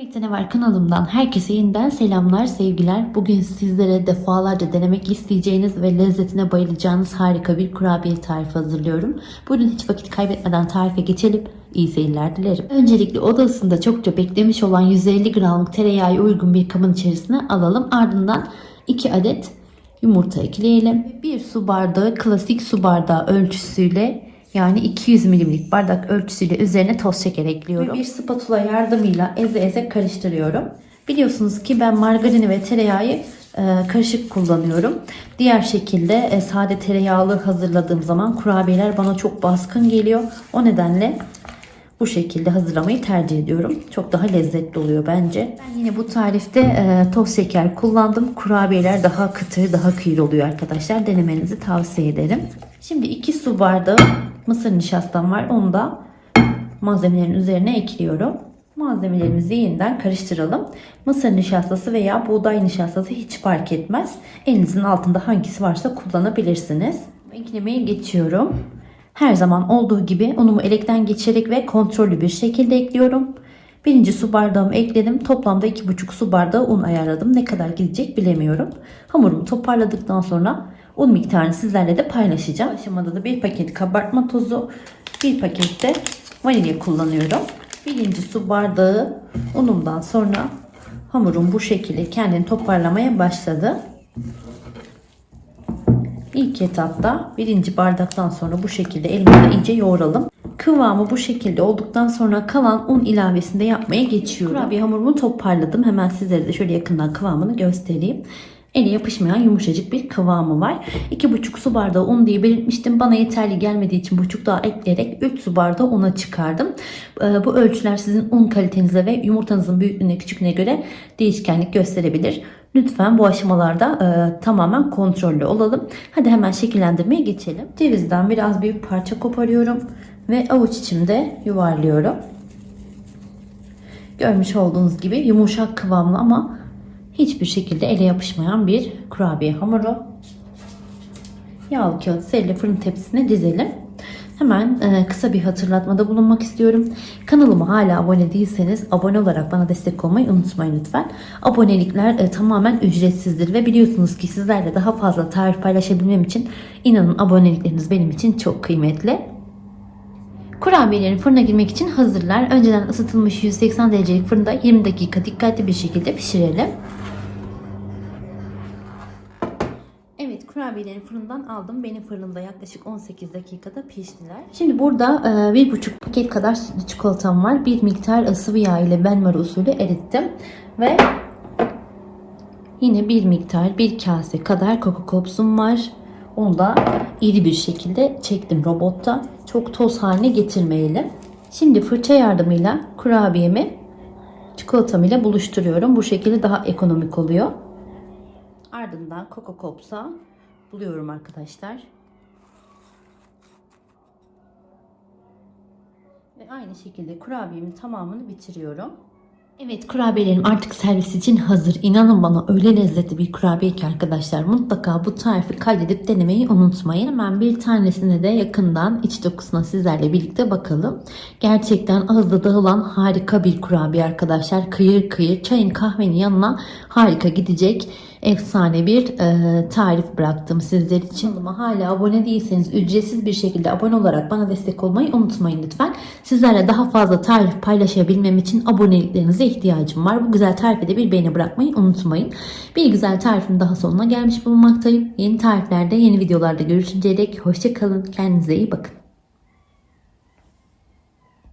Yemekte Ne kanalımdan herkese yeniden selamlar, sevgiler. Bugün sizlere defalarca denemek isteyeceğiniz ve lezzetine bayılacağınız harika bir kurabiye tarifi hazırlıyorum. Bugün hiç vakit kaybetmeden tarife geçelim. İyi seyirler dilerim. Öncelikle oda ısısında çokça beklemiş olan 150 gramlık tereyağı uygun bir kabın içerisine alalım. Ardından 2 adet yumurta ekleyelim. 1 su bardağı klasik su bardağı ölçüsüyle yani 200 milimlik bardak ölçüsüyle üzerine toz şeker ekliyorum. Ve bir spatula yardımıyla eze eze karıştırıyorum. Biliyorsunuz ki ben margarini ve tereyağı e, karışık kullanıyorum. Diğer şekilde e, sade tereyağlı hazırladığım zaman kurabiyeler bana çok baskın geliyor. O nedenle bu şekilde hazırlamayı tercih ediyorum. Çok daha lezzetli oluyor bence. Ben yine bu tarifte e, toz şeker kullandım. Kurabiyeler daha kıtır, daha kıyır oluyor arkadaşlar. Denemenizi tavsiye ederim. Şimdi 2 su bardağı mısır nişastam var. Onu da malzemelerin üzerine ekliyorum. Malzemelerimizi yeniden karıştıralım. Mısır nişastası veya buğday nişastası hiç fark etmez. Elinizin altında hangisi varsa kullanabilirsiniz. Eklemeye geçiyorum. Her zaman olduğu gibi unumu elekten geçirerek ve kontrollü bir şekilde ekliyorum. Birinci su bardağımı ekledim. Toplamda 2,5 su bardağı un ayarladım. Ne kadar gidecek bilemiyorum. Hamurumu toparladıktan sonra un miktarını sizlerle de paylaşacağım. Aşamada da bir paket kabartma tozu, bir paket de vanilya kullanıyorum. Birinci su bardağı unumdan sonra hamurum bu şekilde kendini toparlamaya başladı. İlk etapta birinci bardaktan sonra bu şekilde elimizle iyice yoğuralım. Kıvamı bu şekilde olduktan sonra kalan un ilavesinde yapmaya geçiyorum. Kurabiye hamurumu toparladım. Hemen sizlere de şöyle yakından kıvamını göstereyim. Ele yapışmayan yumuşacık bir kıvamı var. 2,5 su bardağı un diye belirtmiştim. Bana yeterli gelmediği için buçuk daha ekleyerek 3 su bardağı una çıkardım. Ee, Bu ölçüler sizin un kalitenize ve yumurtanızın büyüklüğüne küçüklüğüne göre değişkenlik gösterebilir. Lütfen bu aşamalarda e, tamamen kontrollü olalım. Hadi hemen şekillendirmeye geçelim. Cevizden biraz büyük parça koparıyorum ve avuç içimde yuvarlıyorum. Görmüş olduğunuz gibi yumuşak kıvamlı ama hiçbir şekilde ele yapışmayan bir kurabiye hamuru. Yağlı kağıt serili fırın tepsisine dizelim. Hemen e, kısa bir hatırlatmada bulunmak istiyorum. Kanalıma hala abone değilseniz abone olarak bana destek olmayı unutmayın lütfen. Abonelikler e, tamamen ücretsizdir ve biliyorsunuz ki sizlerle daha fazla tarif paylaşabilmem için inanın abonelikleriniz benim için çok kıymetli. Kurabiyelerin fırına girmek için hazırlar. Önceden ısıtılmış 180 derecelik fırında 20 dakika dikkatli bir şekilde pişirelim. Evet kurabiyelerini fırından aldım. Benim fırında yaklaşık 18 dakikada piştiler. Şimdi burada e, bir buçuk paket kadar sütlü çikolatam var. Bir miktar sıvı yağ ile benmari usulü erittim. Ve yine bir miktar bir kase kadar Coco Pops'um var. Onu da iri bir şekilde çektim robotta. Çok toz haline getirmeyelim. Şimdi fırça yardımıyla kurabiyemi çikolatam ile buluşturuyorum. Bu şekilde daha ekonomik oluyor. Ardından Coco Pops'a buluyorum arkadaşlar. Ve aynı şekilde kurabiyemin tamamını bitiriyorum. Evet kurabiyelerim artık servis için hazır. İnanın bana öyle lezzetli bir kurabiye ki arkadaşlar. Mutlaka bu tarifi kaydedip denemeyi unutmayın. Hemen bir tanesine de yakından iç dokusuna sizlerle birlikte bakalım. Gerçekten ağızda dağılan harika bir kurabiye arkadaşlar. Kıyır kıyır çayın kahvenin yanına harika gidecek efsane bir e, tarif bıraktım sizler için. Kanalıma hala abone değilseniz ücretsiz bir şekilde abone olarak bana destek olmayı unutmayın lütfen. Sizlerle daha fazla tarif paylaşabilmem için aboneliklerinize ihtiyacım var. Bu güzel tarife de bir beğeni bırakmayı unutmayın. Bir güzel tarifin daha sonuna gelmiş bulunmaktayım. Yeni tariflerde, yeni videolarda görüşünceye dek hoşçakalın. Kendinize iyi bakın.